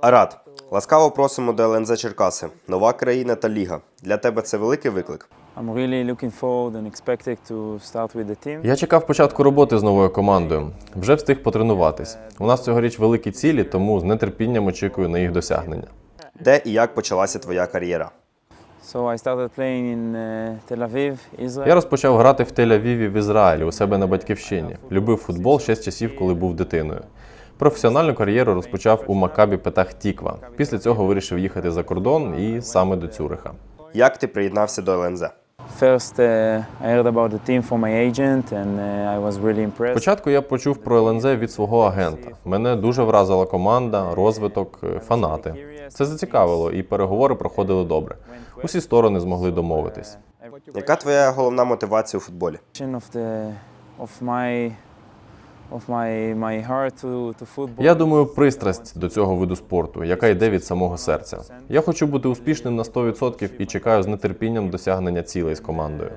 Арат, ласкаво просимо до ЛНЗ Черкаси. Нова країна та ліга. Для тебе це великий виклик. Я чекав початку роботи з новою командою. Вже встиг потренуватись. У нас цьогоріч великі цілі, тому з нетерпінням очікую на їх досягнення. Де і як почалася твоя кар'єра? Israel. Я розпочав грати в Тель-Авіві в Ізраїлі у себе на батьківщині. Любив футбол ще з часів, коли був дитиною. Професіональну кар'єру розпочав у Макабі Петах Тіква. Після цього вирішив їхати за кордон і саме до Цюриха. Як ти приєднався до ЛНЗ? First, I heard about the team from my agent and I was really impressed. Спочатку я почув про ЛНЗ від свого агента. Мене дуже вразила команда, розвиток, е, фанати. Це зацікавило, і переговори проходили добре. Усі сторони змогли домовитись. Яка твоя головна мотивація у футболі? Я думаю, пристрасть до цього виду спорту, яка йде від самого серця. Я хочу бути успішним на 100% і чекаю з нетерпінням досягнення цілей з командою.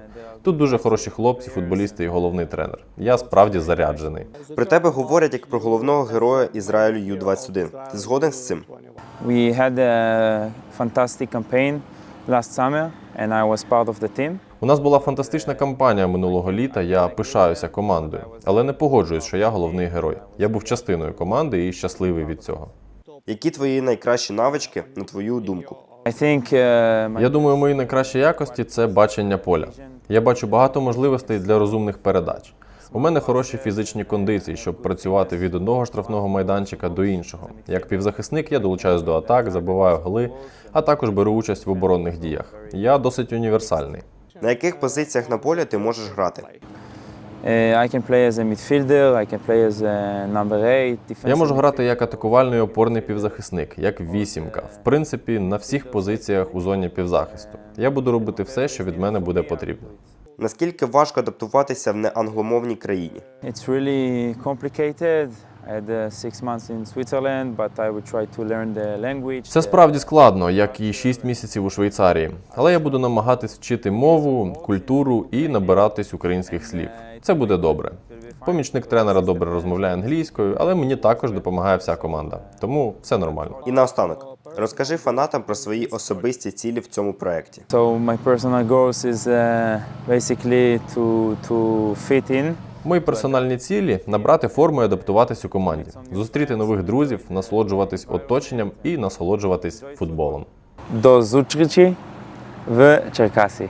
Тут дуже хороші хлопці, футболісти і головний тренер. Я справді заряджений. Про тебе говорять як про головного героя Ізраїлю Ю-21. Ти згоден з цим? We had a fantastic campaign last summer and I was part of the team. У нас була фантастична кампанія минулого літа. Я пишаюся командою, але не погоджуюсь, що я головний герой. Я був частиною команди і щасливий від цього. Які твої найкращі навички, на твою думку? I think uh, Я думаю, мої найкращі якості це бачення поля. Я бачу багато можливостей для розумних передач. У мене хороші фізичні кондиції, щоб працювати від одного штрафного майданчика до іншого. Як півзахисник я долучаюсь до атак, забиваю голи, а також беру участь в оборонних діях. Я досить універсальний. На яких позиціях на полі ти можеш грати? uh, I can play as a midfielder, I can play as a number eight. Я можу грати як атакувальний опорний півзахисник, як вісімка. В принципі, на всіх позиціях у зоні півзахисту. Я буду робити все, що від мене буде потрібно. Наскільки важко адаптуватися в неангломовній країні? It's really complicated. Uh. Це справді складно, як і 6 місяців у Швейцарії. Але я буду намагатись вчити мову, культуру і набиратись українських слів. Це буде добре. Помічник тренера добре розмовляє англійською, але мені також допомагає вся команда. Тому все нормально. І наостанок, розкажи фанатам про свої особисті цілі в цьому проєкті. So my personal goals is uh, basically to to fit in. Мої персональні цілі набрати форму і адаптуватись у команді, зустріти нових друзів, насолоджуватись оточенням і насолоджуватись футболом. До зустрічі в Черкасі.